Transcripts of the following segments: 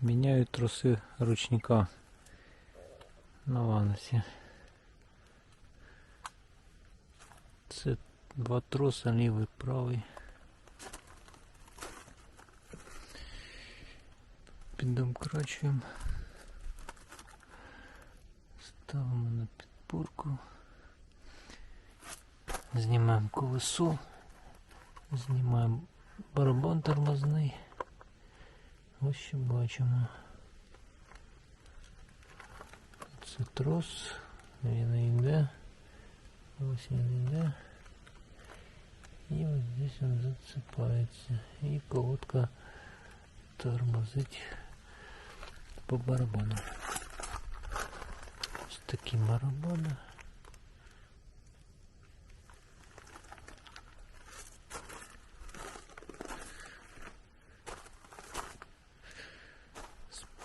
Міняю троси ручника на ланосі. Це два троса, лівий, правий. Піддомкрачуємо. Ставимо на підпорку. Знімаємо колесо. Знімаємо барабан тормозний. Ось що бачимо. Це трос, він йде. Ось він йде. І ось здесь він зацепається. І колодка тормозить по барабану. Ось такі барабани.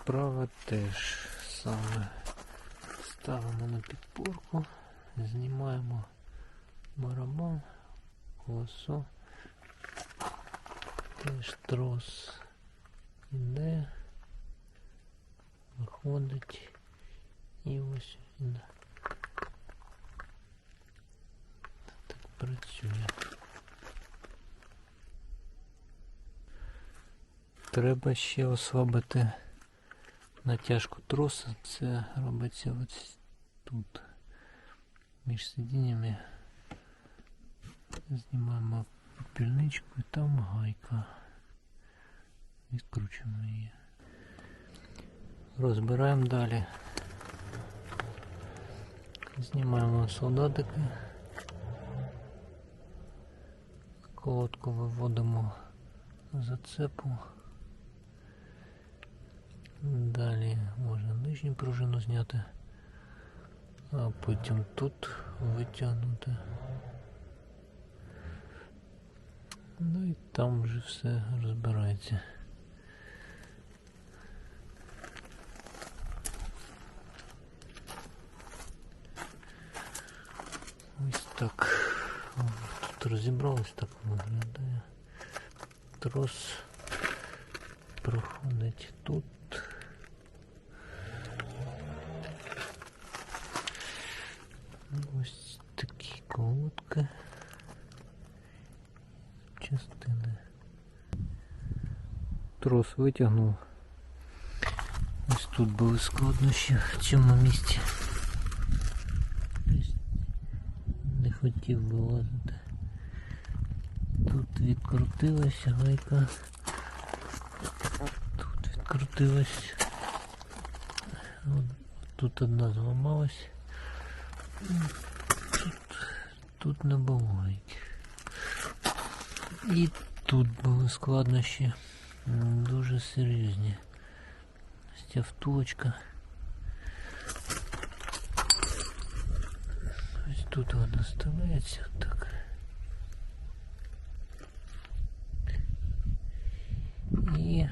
Справа теж саме. Ставимо на підпорку, знімаємо барабан, колесо, теж трос іде, виходить і ось він так працює. Треба ще ослабити натяжку троса. Це робиться ось тут. Між сидіннями знімаємо пільничку і там гайка. Відкручуємо її. Розбираємо далі. Знімаємо солдатики. Колодку виводимо зацепу. Далі можна нижню пружину зняти, а потім тут витягнути. Ну і там вже все розбирається. Ось так. Тут розібралось, так виглядає. Трос проходить тут. Трос витягнув. Ось тут були складнощі в цьому місці. Не хотів вилазити. Тут відкрутилася гайка. Тут відкрутилась. Тут одна зламалась. Тут, тут не було гайки. І тут були складнощі м, дуже серйозні. Ось ця втулочка. Ось тут вона вставляється так. І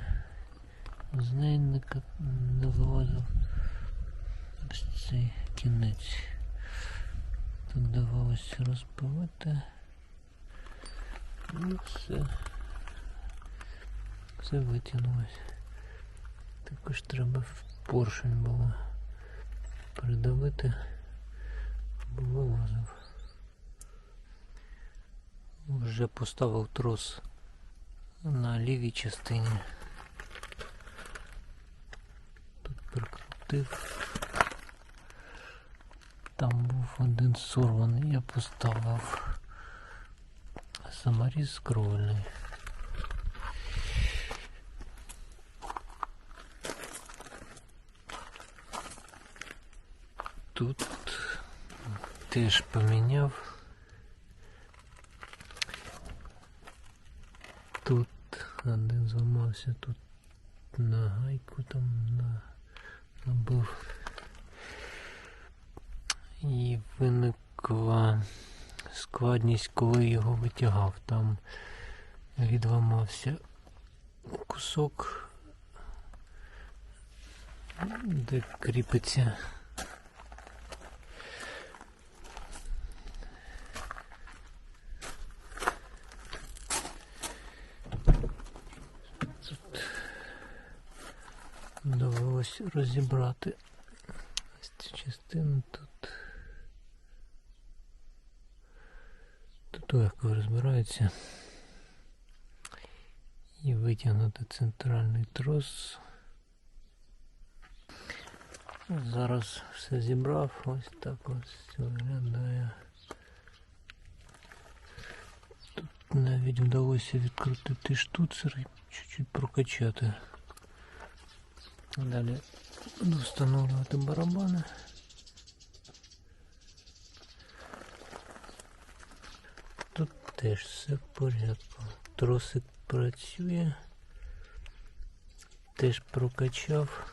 з неї не, ка- не вилазив ось цей кінець. Тут давалося розбивати. І все. Все витягнулося. Також треба в поршень було придавити, бо вилазив. Вже поставив трос на лівій частині. Тут прикрутив. Там був один сорваний, я поставив саморіз скрольний. Тут теж поміняв. Тут один зламався, тут на гайку там на, набив. І виникла складність, коли його витягав. Там відламався кусок, де кріпиться. Довелось розібрати ось цю частину тут. Тут легко розбирається. І витягнути центральний трос. Зараз все зібрав, ось так ось виглядає. Тут навіть вдалося відкрутити штуцер і чуть-чуть прокачати. Далі буду встановлювати барабани. Тут теж все в порядку. Тросик працює. Теж прокачав.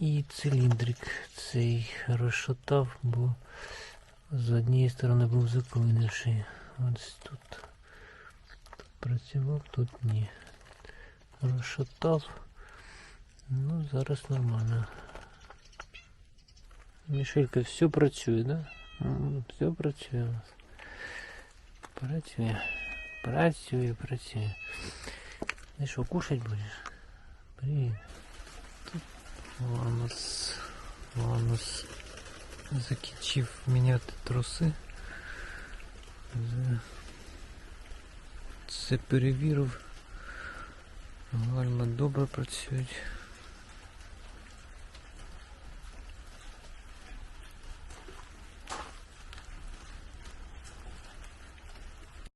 І циліндрик цей розшатав, бо з однієї сторони був заклинивший. Ось тут, тут працював, тут ні. Розшатав. Ну, зараз нормально. Мішелька, все працює, да? М, Все працює у нас. Працює. Працює, працює. Ти що, кушать будеш? Привіт. Тут Ланос. Ланос закінчив міняти труси. Вже Це перевірив. Гальма добре працюють.